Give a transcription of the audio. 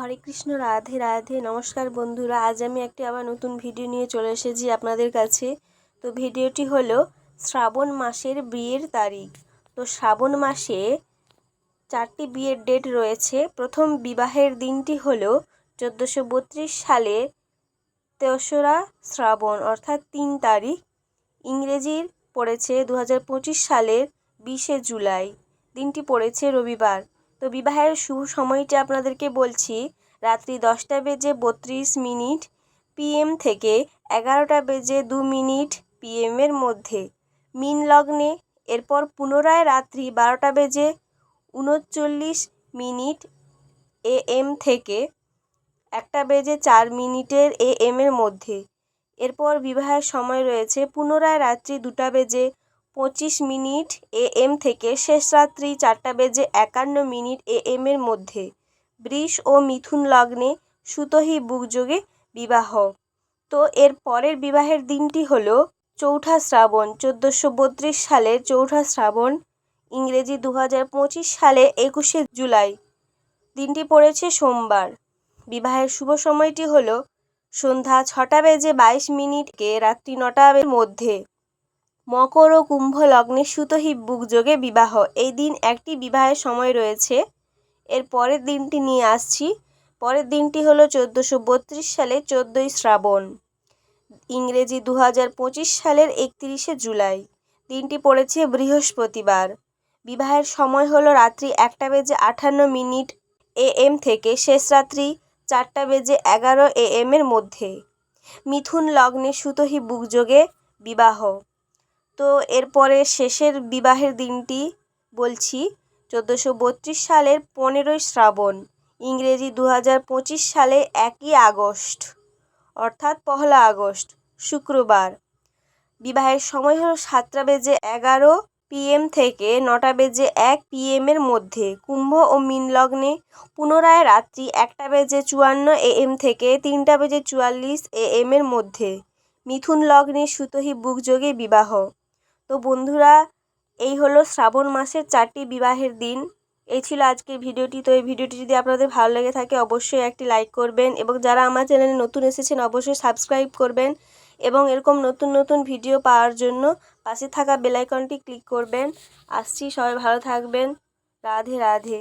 হরে কৃষ্ণ, রাধে রাধে। নমস্কার বন্ধুরা, আজ আমি একটি আবার নতুন ভিডিও নিয়ে চলে এসেছি আপনাদের কাছে। তো ভিডিওটি হলো শ্রাবণ মাসের বিয়ের তারিখ। তো শ্রাবণ মাসে চারটি বিয়ের ডেট রয়েছে। প্রথম বিবাহের দিনটি হলো চোদ্দোশো বত্রিশ সালে তেসরা শ্রাবণ, অর্থাৎ তিন তারিখ। ইংরেজির পড়েছে দু হাজার পঁচিশ সালের বিশে জুলাই। দিনটি পড়েছে রবিবার। তো বিবাহের শুভ সময়টি আপনাদেরকে বলছি, রাত্রি দশটা বেজে বত্রিশ মিনিট পিএম থেকে এগারোটা বেজে দু মিনিট পিএমের মধ্যে। মিন লগ্নে এরপর পুনরায় রাত্রি বারোটা বেজে উনচল্লিশ মিনিট এএম থেকে একটা বেজে চার মিনিটের এ এএমের মধ্যে। এরপর বিবাহের সময় রয়েছে, পুনরায় রাত্রি দুটা বেজে পঁচিশ মিনিট এএম থেকে শেষ রাত্রি চারটা বেজে একান্ন মিনিট এএম এর মধ্যে। বৃষ ও মিথুন লগ্নে সুতহি বুকযোগে বিবাহ। তো এর পরের বিবাহের দিনটি হলো চৌঠা শ্রাবণ, চোদ্দোশো বত্রিশ সালের চৌঠা শ্রাবণ, ইংরেজি দু পঁচিশ সালে একুশে জুলাই। দিনটি পড়েছে সোমবার। বিবাহের শুভ সময়টি হলো সন্ধ্যা ছটা বেজে বাইশ মিনিটকে রাত্রি নটার মধ্যে। মকর ও কুম্ভ লগ্নে সুতহি বুকযোগে বিবাহ। এই দিন একটি বিবাহের সময় রয়েছে। এর পরের দিনটি নিয়ে আসছি। পরের দিনটি হলো চোদ্দোশো বত্রিশ সালে চোদ্দোই শ্রাবণ। ইংরেজি দু পঁচিশ সালের একত্রিশে জুলাই। দিনটি পড়েছে বৃহস্পতিবার। বিবাহের সময় হলো রাত্রি একটা বেজে আটান্ন মিনিট এএম থেকে শেষ রাত্রি চারটা বেজে এগারো এএম এর মধ্যে। মিথুন লগ্নে সুতহি বুকযোগে বিবাহ। তো এরপরে শেষের বিবাহের দিনটি বলছি, চোদ্দোশো বত্রিশ সালের পনেরোই শ্রাবণ, ইংরেজি দু হাজার পঁচিশ সালে একই আগস্ট, অর্থাৎ পহলা আগস্ট, শুক্রবার। বিবাহের সময় হলো সাতটা বেজে এগারো পিএম থেকে নটা বেজে এক পিএমের মধ্যে, কুম্ভ ও মীন লগ্নে, পুনরায় রাত্রি একটা বেজে চুয়ান্ন এএম থেকে তিনটা বেজে চুয়াল্লিশ এএম এর মধ্যে, মিথুন লগ্নে সুতহি বুকযোগে বিবাহ। তো বন্ধুরা, এই হলো শ্রাবণ মাসের চারটি বিবাহের দিন। এই ছিল আজকের ভিডিওটি। তো এই ভিডিওটি যদি আপনাদের ভালো লেগে থাকে, অবশ্যই একটি লাইক করবেন এবং যারা আমার চ্যানেলে নতুন এসেছেন, অবশ্যই সাবস্ক্রাইব করবেন এবং এরকম নতুন নতুন ভিডিও পাওয়ার জন্য পাশে থাকা বেলাইকনটি ক্লিক করবেন। আসছি, সবাই ভালো থাকবেন। রাধে রাধে।